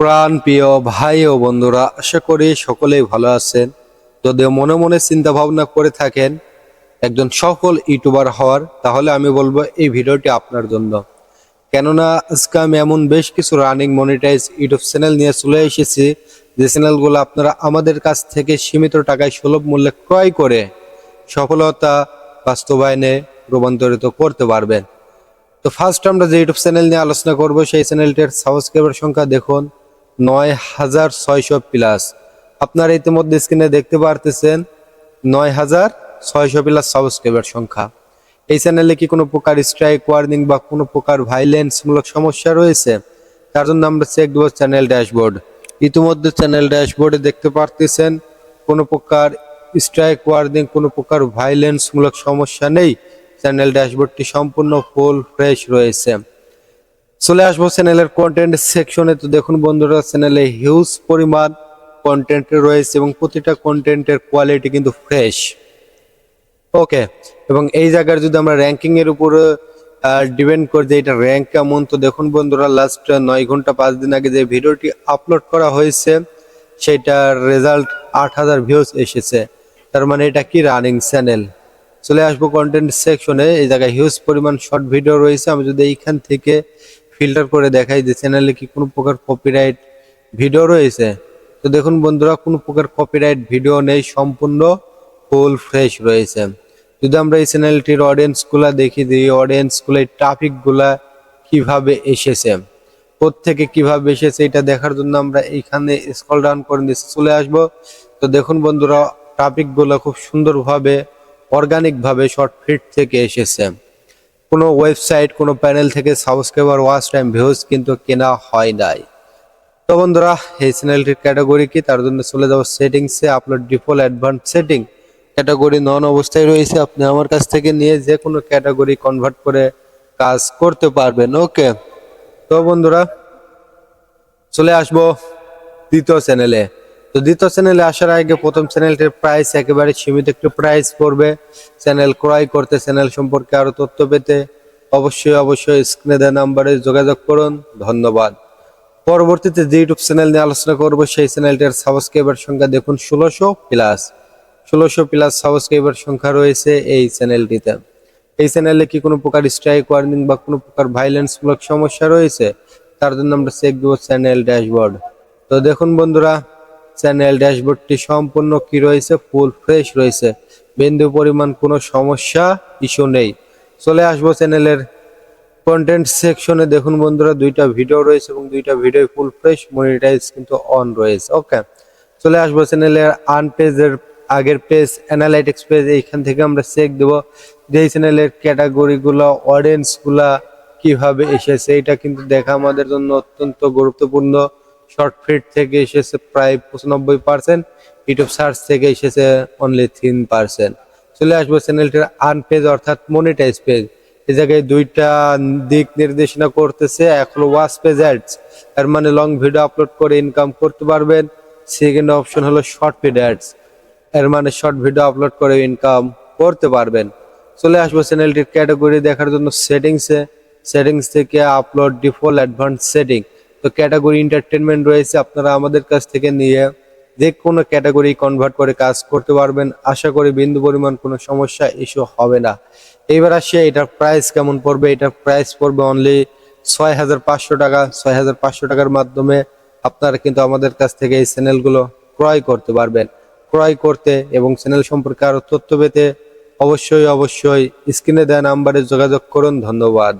প্রাণ প্রিয় ভাই ও বন্ধুরা, আশা করি সকলেই ভালো আছেন। যদিও মনে মনে চিন্তা ভাবনা করে থাকেন একজন সফল ইউটিউবার হওয়ার, তাহলে আমি বলব এই ভিডিওটি আপনার জন্য। কেননা আজকে আমি এমন বেশ কিছু রানিং মনিটাইজ ইউটিউব চ্যানেল নিয়ে চলে এসেছি, যে চ্যানেলগুলো আপনারা আমাদের কাছ থেকে সীমিত টাকায় সুলভ মূল্যে ক্রয় করে সফলতা বাস্তবায়নে রূপান্তরিত করতে পারবেন। তো ফার্স্ট আমরা যে ইউটিউব চ্যানেল নিয়ে আলোচনা করব, সেই চ্যানেলটির সাবস্ক্রাইবার সংখ্যা দেখুন। নয় হাজার ছয়শো প্লাস আপনারা ইতিমধ্যে স্ক্রিনে দেখতে পারতেছেন, নয় হাজার ছয়শো প্লাস সাবস্ক্রাইবার সংখ্যা। এই চ্যানেলে কি কোনো প্রকার স্ট্রাইক ওয়ার্নিং বা কোনো প্রকার ভাইলেন্স মূলক সমস্যা রয়েছে? তার জন্য আমরা চেক দেবো চ্যানেল ড্যাশবোর্ড ইতিমধ্যে চ্যানেল ড্যাশবোর্ডে দেখতে পারতেছেন, কোনো প্রকার স্ট্রাইক ওয়ার্নিং কোনো প্রকার ভাইলেন্স মূলক সমস্যা নেই। চ্যানেল ড্যাশবোর্ডটি সম্পূর্ণ ফুল ফ্রেশ রয়েছে। চলে আসব চ্যানেলের কন্টেন্ট সেকশনে তো দেখুন বন্ধুরা, চ্যানেলে হিউজ পরিমাণ কন্টেন্ট রয়েছে এবং প্রতিটা কন্টেন্টের কোয়ালিটি কিন্তু ফ্রেশ ওকে এবং এই জায়গার যদি আমরা র্যাঙ্কিং এর উপর ডিপেন্ড করি যে এটা র্যাঙ্ক কেমন, তো দেখুন বন্ধুরা লাস্ট নয় ঘণ্টা পাঁচ দিন আগে যে ভিডিওটি আপলোড করা হয়েছে, সেটার রেজাল্ট আট হাজার ভিউজ এসেছে। তার মানে এটা কি রানিং চ্যানেল চলে আসব কন্টেন্ট সেকশনে এই জায়গায় হিউজ পরিমাণ শর্ট ভিডিও রয়েছে। আমি যদি এইখান থেকে ফিল্টার করে দেখাই যে চ্যানেলে কি কোনো প্রকার কপিরাইট ভিডিও রয়েছে? তো দেখুন বন্ধুরা, কোনো প্রকার কপিরাইট ভিডিও নেই, সম্পূর্ণ ফুল ফ্রেশ রয়েছে। যদি আমরা এই চ্যানেলটির অডিয়েন্সগুলা দেখি, যে এই অডিয়েন্সগুলো এই টপিকগুলা কীভাবে এসেছে থেকে কীভাবে এসেছে, এটা দেখার জন্য আমরা এইখানে স্কল ডাউন করে নিচে চলে আসব। তো দেখুন বন্ধুরা ট্রাফিকগুলো খুব সুন্দরভাবে অর্গানিকভাবে শর্ট ফিট থেকে এসেছে। কোনো ওয়েবসাইট কোনো প্যানেল থেকে সাবস্ক্রাইবার ওয়াচ টাইম ভিউজ কিন্তু কেনা হয় নাই। তো বন্ধুরা, এই চ্যানেলটির ক্যাটাগরি কি? তার জন্য চলে যাব সেটিংসে আপনার default advance setting category none অবস্থায় রয়েছে। আপনি আমার কাছ থেকে নিয়ে যে কোনো ক্যাটাগরি কনভার্ট করে কাজ করতে পারবেন। ওকে তো বন্ধুরা, চলে আসব দ্বিতীয় চ্যানেলে তো দ্বিতীয় চ্যানেলে আসার আগে প্রথম চ্যানেলটির প্রাইস একেবারে সীমিত, একটি প্রাইস পড়বে। চ্যানেল ক্রয় করতে চ্যানেল সম্পর্কে আরও তথ্য পেতে অবশ্যই অবশ্যই স্ক্রিনে দেওয়া নাম্বারে যোগাযোগ করুন। ধন্যবাদ। পরবর্তীতে যে ইউটিউব চ্যানেল নিয়ে আলোচনা করব, সেই চ্যানেলটির সাবস্ক্রাইবার সংখ্যা দেখুন ষোলোশো প্লাস ষোলোশো প্লাস সাবস্ক্রাইবার সংখ্যা রয়েছে এই চ্যানেলটিতে এই চ্যানেলে কি কোনো প্রকার স্ট্রাইক ওয়ার্নিং বা কোনো প্রকার ভাইলেন্স মূলক সমস্যা রয়েছে? তার জন্য আমরা চেক দেবো চ্যানেল ড্যাশবোর্ড তো দেখুন বন্ধুরা চ্যানেল ড্যাশবোর্ডটি সম্পূর্ণ কি রয়েছে? ফুল ফ্রেশ রয়েছে। বিন্দু পরিমাণ কোনো সমস্যা ইস্যু নেই। চলে আসব চ্যানেলের কন্টেন্ট সেকশনে দেখুন বন্ধুরা, দুইটা ভিডিও রয়েছে এবং দুইটা ভিডিও ফুল ফ্রেশ মনিটাইজ কিন্তু অন রয়েছে। ওকে চলে আসব চ্যানেলের আন পেজের আগের পেজ অ্যানালাইটিক্স পেজ এইখান থেকে আমরা চেক দেব যে এই চ্যানেলের ক্যাটাগরিগুলো অডিয়েন্সগুলা কীভাবে এসেছে। এটা কিন্তু দেখা আমাদের জন্য অত্যন্ত গুরুত্বপূর্ণ। শর্ট ফিট থেকে এসেছে প্রায় পঁচানব্বই পার্সেন্ট ইউটিউব সার্চ থেকে এসেছে অনলি তিন পার্সেন্ট চলে আসব চ্যানেলটির আন পেজ অর্থাৎ মনিটাইজ পেজ এ জায়গায় দুইটা দিক নির্দেশনা করতেছে, এক হলো ওয়াচ পেজ অ্যাডস এর মানে লং ভিডিও আপলোড করে ইনকাম করতে পারবেন। সেকেন্ড অপশন হলো শর্ট পেড অ্যাডস এর মানে শর্ট ভিডিও আপলোড করে ইনকাম করতে পারবেন। চলে আসব চ্যানেলটির ক্যাটাগরি দেখার জন্য সেটিংসে সেটিংস থেকে আপলোড ডিফল্ট অ্যাডভান্স সেটিং তো ক্যাটাগরি এন্টারটেনমেন্ট রয়েছে, আপনারা আমাদের কাছ থেকে নিয়ে যে কোনো ক্যাটাগরি কনভার্ট করে কাজ করতে পারবেন। আশা করি বিন্দু পরিমাণ কোনো সমস্যা ইস্যু হবে না। এইবার আসে, এটার প্রাইস কেমন পড়বে? এটার প্রাইস পড়বে অনলি ছয় হাজার পাঁচশো টাকা। ছয় হাজার পাঁচশো টাকার মাধ্যমে আপনারা কিন্তু আমাদের কাছ থেকে এই চ্যানেলগুলো ক্রয় করতে পারবেন। ক্রয় করতে এবং চ্যানেল সম্পর্কে আরও তথ্য পেতে অবশ্যই অবশ্যই স্ক্রিনে দেওয়া নাম্বারে যোগাযোগ করুন। ধন্যবাদ।